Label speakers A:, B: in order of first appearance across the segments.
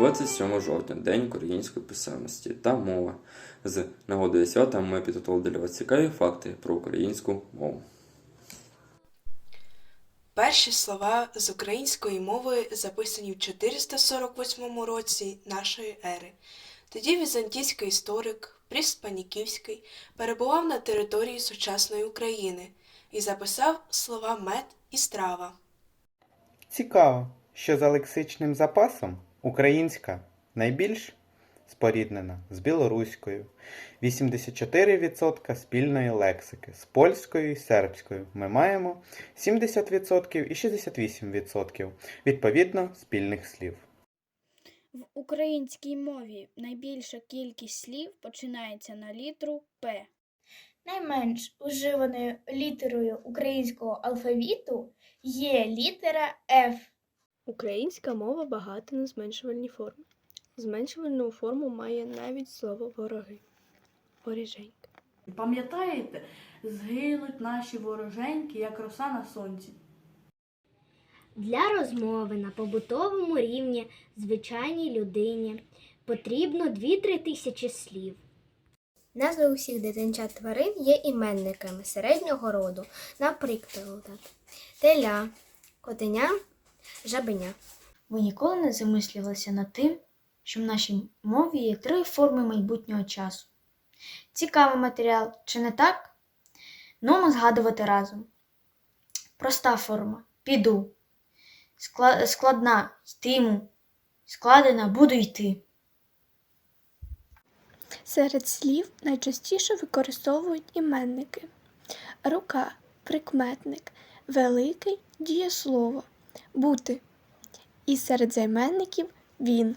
A: 27 жовтня День української писемності та мова. З нагодою свята ми підготували для вас цікаві факти про українську мову.
B: Перші слова з української мови записані в 448 році нашої ери. Тоді візантійський історик Пріст Паніківський перебував на території сучасної України і записав слова мед і страва.
C: Цікаво, що за лексичним запасом українська найбільш споріднена з білоруською, 84% спільної лексики, з польською і сербською ми маємо 70% і 68% відповідно спільних слів.
D: В українській мові найбільша кількість слів починається на літеру П.
E: Найменш уживаною літерою українського алфавіту є літера F.
F: Українська мова багата на зменшувальні форми. Зменшувальну форму має навіть слово вороги. Воріженька.
G: Пам'ятаєте, згинуть наші вороженьки, як роса на сонці.
H: Для розмови на побутовому рівні звичайній людині потрібно 2-3 тисячі слів.
I: Назви усіх дитинчат тварин є іменниками середнього роду, наприклад, теля, котеня, жабеня.
J: Ви ніколи не замислювалися над тим, що в нашій мові є три форми майбутнього часу. Цікавий матеріал, чи не так? Ну, згадувати разом. Проста форма піду. Складна йтиму. Складена буду йти.
K: Серед слів найчастіше використовують іменники. Рука прикметник, великий дієслово, бути. І серед займенників він.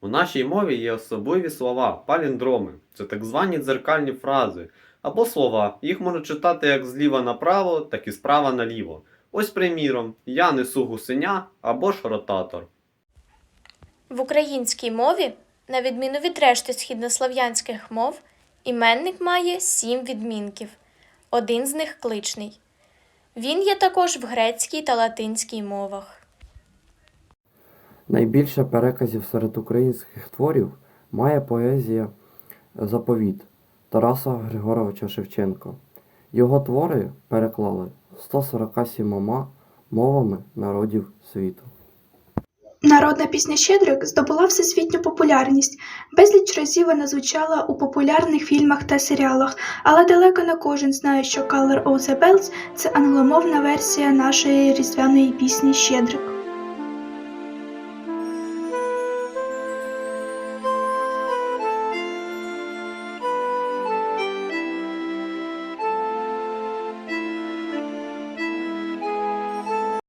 L: У нашій мові є особливі слова, паліндроми. Це так звані дзеркальні фрази. Або слова. Їх можна читати як зліва направо, так і справа наліво. Ось приміром, я несу гусеня або ж ротатор.
M: В українській мові, на відміну від решти східнослов'янських мов, іменник має сім відмінків. Один з них кличний. Він є також в грецькій та латинській мовах.
N: Найбільше переказів серед українських творів має поезія Заповіт Тараса Григоровича Шевченка. Його твори переклали 147 мовами народів світу.
O: Народна пісня Щедрик здобула всесвітню популярність. Безліч разів вона звучала у популярних фільмах та серіалах, але далеко не кожен знає, що Color of the Bells – це англомовна версія нашої різдвяної пісні Щедрик.